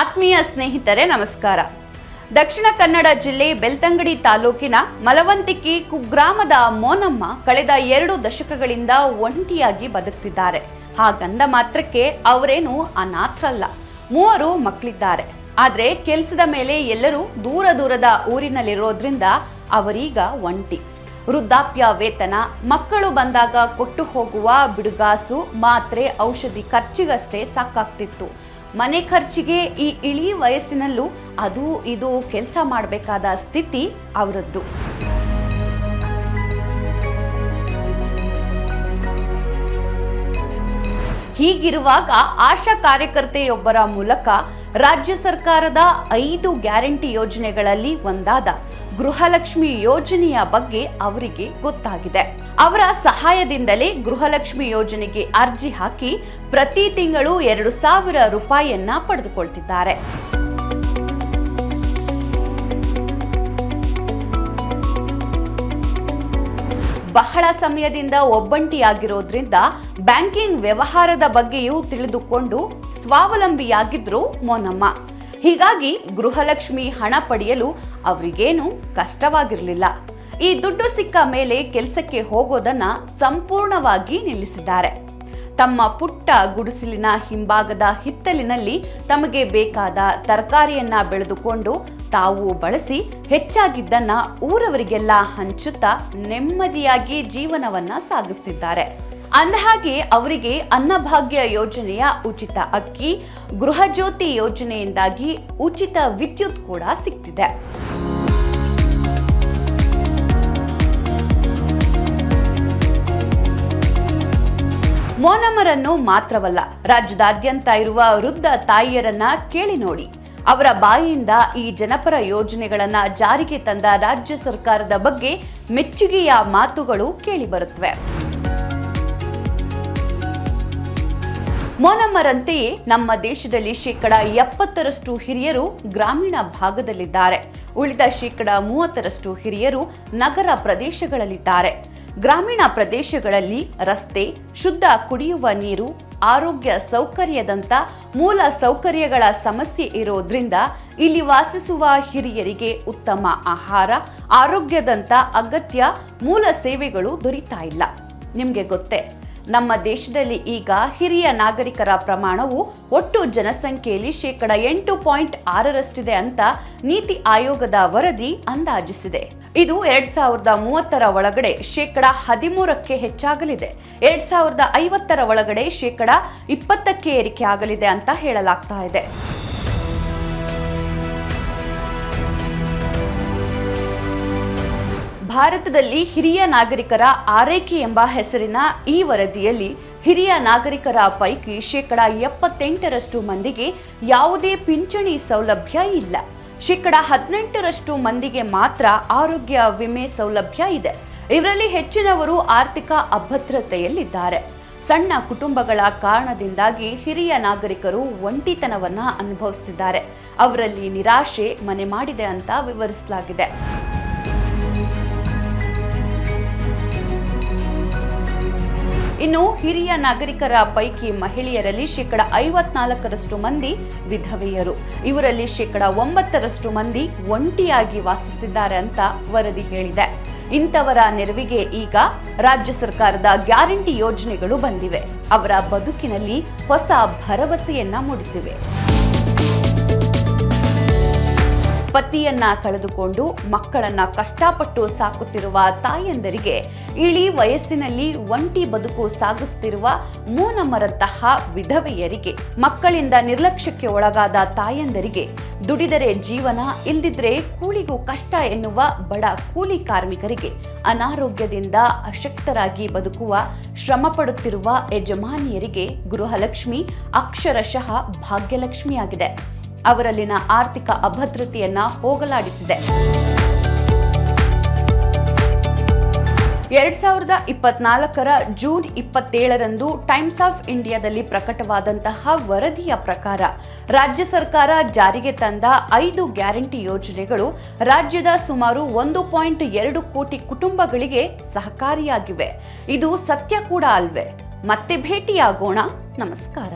ಆತ್ಮೀಯ ಸ್ನೇಹಿತರೆ, ನಮಸ್ಕಾರ. ದಕ್ಷಿಣ ಕನ್ನಡ ಜಿಲ್ಲೆ ಬೆಳ್ತಂಗಡಿ ತಾಲೂಕಿನ ಮಲವಂತಿಕಿ ಕುಗ್ರಾಮದ ಮೋನಮ್ಮ ಕಳೆದ ಎರಡು ದಶಕಗಳಿಂದ ಒಂಟಿಯಾಗಿ ಬದುಕ್ತಿದ್ದಾರೆ. ಹಾಗಂದ ಮಾತ್ರಕ್ಕೆ ಅವರೇನು ಅನಾಥರಲ್ಲ. ಮೂವರು ಮಕ್ಕಳಿದ್ದಾರೆ. ಆದರೆ ಕೆಲಸದ ಮೇಲೆ ಎಲ್ಲರೂ ದೂರ ದೂರದ ಊರಿನಲ್ಲಿರೋದ್ರಿಂದ ಅವರೀಗ ಒಂಟಿ. ವೃದ್ಧಾಪ್ಯ ವೇತನ, ಮಕ್ಕಳು ಬಂದಾಗ ಕೊಟ್ಟು ಹೋಗುವ ಬಿಡುಗಾಸು ಮಾತ್ರೆ ಔಷಧಿ ಖರ್ಚಿಗಷ್ಟೇ ಸಾಕಾಗ್ತಿತ್ತು. ಮನೆ ಖರ್ಚಿಗೆ ಈ ಇಳಿ ವಯಸ್ಸಿನಲ್ಲೂ ಅದು ಇದು ಕೆಲಸ ಮಾಡಬೇಕಾದ ಸ್ಥಿತಿ ಅವರದ್ದು. ಹೀಗಿರುವಾಗ ಆಶಾ ಕಾರ್ಯಕರ್ತೆಯೊಬ್ಬರ ಮೂಲಕ ರಾಜ್ಯ ಸರ್ಕಾರದ ಐದು ಗ್ಯಾರಂಟಿ ಯೋಜನೆಗಳಲ್ಲಿ ಒಂದಾದ ಗೃಹಲಕ್ಷ್ಮಿ ಯೋಜನೆಯ ಬಗ್ಗೆ ಅವರಿಗೆ ಗೊತ್ತಾಗಿದೆ. ಅವರ ಸಹಾಯದಿಂದಲೇ ಗೃಹಲಕ್ಷ್ಮಿ ಯೋಜನೆಗೆ ಅರ್ಜಿ ಹಾಕಿ ಪ್ರತಿ ತಿಂಗಳು ಎರಡು ಸಾವಿರ ರೂಪಾಯಿಯನ್ನ ಪಡೆದುಕೊಳ್ತಿದ್ದಾರೆ. ಬಹಳ ಸಮಯದಿಂದ ಒಬ್ಬಂಟಿಯಾಗಿರೋದ್ರಿಂದ ಬ್ಯಾಂಕಿಂಗ್ ವ್ಯವಹಾರದ ಬಗ್ಗೆಯೂ ತಿಳಿದುಕೊಂಡು ಸ್ವಾವಲಂಬಿಯಾಗಿದ್ರು ಮೋನಮ್ಮ. ಹೀಗಾಗಿ ಗೃಹಲಕ್ಷ್ಮಿ ಹಣ ಪಡೆಯಲು ಅವರಿಗೇನು ಕಷ್ಟವಾಗಿರಲಿಲ್ಲ. ಈ ದುಡ್ಡು ಸಿಕ್ಕ ಮೇಲೆ ಕೆಲಸಕ್ಕೆ ಹೋಗೋದನ್ನ ಸಂಪೂರ್ಣವಾಗಿ ನಿಲ್ಲಿಸಿದ್ದಾರೆ. ತಮ್ಮ ಪುಟ್ಟ ಗುಡಿಸಲಿನ ಹಿಂಭಾಗದ ಹಿತ್ತಲಿನಲ್ಲಿ ತಮಗೆ ಬೇಕಾದ ತರಕಾರಿಯನ್ನ ಬೆಳೆದುಕೊಂಡು ತಾವು ಬಳಸಿ ಹೆಚ್ಚಾಗಿದ್ದನ್ನ ಊರವರಿಗೆಲ್ಲ ಹಂಚುತ್ತಾ ನೆಮ್ಮದಿಯಾಗಿ ಜೀವನವನ್ನ ಸಾಗಿಸ್ತಿದ್ದಾರೆ. ಅಂದಹಾಗೆ ಅವರಿಗೆ ಅನ್ನಭಾಗ್ಯ ಯೋಜನೆಯ ಉಚಿತ ಅಕ್ಕಿ, ಗೃಹಜ್ಯೋತಿ ಯೋಜನೆಯಿಂದಾಗಿ ಉಚಿತ ವಿದ್ಯುತ್ ಕೂಡ ಸಿಗ್ತಿದೆ. ಮೋನಮ್ಮರನ್ನು ಮಾತ್ರವಲ್ಲ, ರಾಜ್ಯದಾದ್ಯಂತ ಇರುವ ವೃದ್ಧ ತಾಯಿಯರನ್ನ ಕೇಳಿ ನೋಡಿ. ಅವರ ಬಾಯಿಯಿಂದ ಈ ಜನಪರ ಯೋಜನೆಗಳನ್ನ ಜಾರಿಗೆ ತಂದ ರಾಜ್ಯ ಸರ್ಕಾರದ ಬಗ್ಗೆ ಮೆಚ್ಚುಗೆಯ ಮಾತುಗಳು ಕೇಳಿಬರುತ್ತವೆ ಮೋನಮ್ಮರಂತೆಯೇ ನಮ್ಮ ದೇಶದಲ್ಲಿ ಶೇಕಡ ಎಪ್ಪತ್ತರಷ್ಟು ಹಿರಿಯರು ಗ್ರಾಮೀಣ ಭಾಗದಲ್ಲಿದ್ದಾರೆ. ಉಳಿದ ಶೇಕಡ ಮೂವತ್ತರಷ್ಟು ಹಿರಿಯರು ನಗರ ಪ್ರದೇಶಗಳಲ್ಲಿದ್ದಾರೆ. ಗ್ರಾಮೀಣ ಪ್ರದೇಶಗಳಲ್ಲಿ ರಸ್ತೆ, ಶುದ್ಧ ಕುಡಿಯುವ ನೀರು, ಆರೋಗ್ಯ ಸೌಕರ್ಯದಂತ ಮೂಲ ಸೌಕರ್ಯಗಳ ಸಮಸ್ಯೆ ಇರೋದ್ರಿಂದ ಇಲ್ಲಿ ವಾಸಿಸುವ ಹಿರಿಯರಿಗೆ ಉತ್ತಮ ಆಹಾರ, ಆರೋಗ್ಯದಂತ ಅಗತ್ಯ ಮೂಲ ಸೇವೆಗಳು ದೊರೀತಾ ಇಲ್ಲ. ನಿಮಗೆ ಗೊತ್ತೇ? ನಮ್ಮ ದೇಶದಲ್ಲಿ ಈಗ ಹಿರಿಯ ನಾಗರಿಕರ ಪ್ರಮಾಣವು ಒಟ್ಟು ಜನಸಂಖ್ಯೆಯಲ್ಲಿ ಶೇಕಡ ಎಂಟು ಪಾಯಿಂಟ್ ಆರರಷ್ಟಿದೆ ಅಂತ ನೀತಿ ಆಯೋಗದ ವರದಿ ಅಂದಾಜಿಸಿದೆ. ಇದು ಎರಡ್ ಸಾವಿರದ ಮೂವತ್ತರ ಒಳಗಡೆ ಶೇಕಡ ಹದಿಮೂರಕ್ಕೆ ಹೆಚ್ಚಾಗಲಿದೆ. ಎರಡ್ ಸಾವಿರದ ಐವತ್ತರ ಒಳಗಡೆ ಶೇಕಡ ಇಪ್ಪತ್ತಕ್ಕೆ ಏರಿಕೆ ಆಗಲಿದೆ ಅಂತ ಹೇಳಲಾಗ್ತಾ ಇದೆ. ಭಾರತದಲ್ಲಿ ಹಿರಿಯ ನಾಗರಿಕರ ಆರೈಕೆ ಎಂಬ ಹೆಸರಿನ ಈ ವರದಿಯಲ್ಲಿ ಹಿರಿಯ ನಾಗರಿಕರ ಪೈಕಿ ಶೇಕಡ ಎಪ್ಪತ್ತೆಂಟರಷ್ಟು ಮಂದಿಗೆ ಯಾವುದೇ ಪಿಂಚಣಿ ಸೌಲಭ್ಯ ಇಲ್ಲ. ಶೇಕಡ ಹದಿನೆಂಟರಷ್ಟು ಮಂದಿಗೆ ಮಾತ್ರ ಆರೋಗ್ಯ ವಿಮೆ ಸೌಲಭ್ಯ ಇದೆ. ಇವರಲ್ಲಿ ಹೆಚ್ಚಿನವರು ಆರ್ಥಿಕ ಅಭದ್ರತೆಯಲ್ಲಿದ್ದಾರೆ. ಸಣ್ಣ ಕುಟುಂಬಗಳ ಕಾರಣದಿಂದಾಗಿ ಹಿರಿಯ ನಾಗರಿಕರು ಒಂಟಿತನವನ್ನ ಅನುಭವಿಸುತ್ತಿದ್ದಾರೆ ಅವರಲ್ಲಿ ನಿರಾಶೆ ಮನೆ ಮಾಡಿದೆ ಅಂತ ವಿವರಿಸಲಾಗಿದೆ. ಇನ್ನು ಹಿರಿಯ ನಾಗರಿಕರ ಪೈಕಿ ಮಹಿಳೆಯರಲ್ಲಿ ಶೇಕಡ ಐವತ್ನಾಲ್ಕರಷ್ಟು ಮಂದಿ ವಿಧವೆಯರು. ಇವರಲ್ಲಿ ಶೇಕಡ ಒಂಬತ್ತರಷ್ಟು ಮಂದಿ ಒಂಟಿಯಾಗಿ ವಾಸಿಸುತ್ತಿದ್ದಾರೆ ಅಂತ ವರದಿ ಹೇಳಿದೆ. ಇಂಥವರ ನೆರವಿಗೆ ಈಗ ರಾಜ್ಯ ಸರ್ಕಾರದ ಗ್ಯಾರಂಟಿ ಯೋಜನೆಗಳು ಬಂದಿವೆ. ಅವರ ಬದುಕಿನಲ್ಲಿ ಹೊಸ ಭರವಸೆಯನ್ನ ಮೂಡಿಸಿವೆ. ಪತಿಯನ್ನ ಕಳೆದುಕೊಂಡು ಮಕ್ಕಳನ್ನ ಕಷ್ಟಪಟ್ಟು ಸಾಕುತ್ತಿರುವ ತಾಯಂದರಿಗೆ ಇಳಿ ವಯಸ್ಸಿನಲ್ಲಿ ಒಂಟಿ ಬದುಕು ಸಾಗಿಸುತ್ತಿರುವ ಮೂನಮ್ಮರಂತಹ ವಿಧವೆಯರಿಗೆ, ಮಕ್ಕಳಿಂದ ನಿರ್ಲಕ್ಷ್ಯಕ್ಕೆ ಒಳಗಾದ ತಾಯಂದರಿಗೆ ದುಡಿದರೆ ಜೀವನ, ಇಲ್ದಿದ್ರೆ ಕೂಲಿಗೂ ಕಷ್ಟ ಎನ್ನುವ ಬಡ ಕೂಲಿ ಕಾರ್ಮಿಕರಿಗೆ ಅನಾರೋಗ್ಯದಿಂದ ಅಶಕ್ತರಾಗಿ ಬದುಕುವ, ಶ್ರಮ ಪಡುತ್ತಿರುವ ಯಜಮಾನಿಯರಿಗೆ ಗೃಹಲಕ್ಷ್ಮಿ, ಅಕ್ಷರಶಃ ಭಾಗ್ಯಲಕ್ಷ್ಮಿಯಾಗಿದೆ. ಅವರಲ್ಲಿನ ಆರ್ಥಿಕ ಅಭದ್ರತೆಯನ್ನ ಹೋಗಲಾಡಿಸಿದೆ. ಎರಡ್ ಸಾವಿರದ ಇಪ್ಪತ್ನಾಲ್ಕರ ಜೂನ್ ಇಪ್ಪತ್ತೇಳರಂದು ಟೈಮ್ಸ್ ಆಫ್ ಇಂಡಿಯಾದಲ್ಲಿ ಪ್ರಕಟವಾದಂತಹ ವರದಿಯ ಪ್ರಕಾರ ರಾಜ್ಯ ಸರ್ಕಾರ ಜಾರಿಗೆ ತಂದ ಐದು ಗ್ಯಾರಂಟಿ ಯೋಜನೆಗಳು ರಾಜ್ಯದ ಸುಮಾರು ಒಂದು ಪಾಯಿಂಟ್ ಎರಡು ಕೋಟಿ ಕುಟುಂಬಗಳಿಗೆ ಸಹಕಾರಿಯಾಗಿವೆ. ಇದು ಸತ್ಯ ಕೂಡ ಅಲ್ವೇ. ಮತ್ತೆ ಭೇಟಿಯಾಗೋಣ. ನಮಸ್ಕಾರ.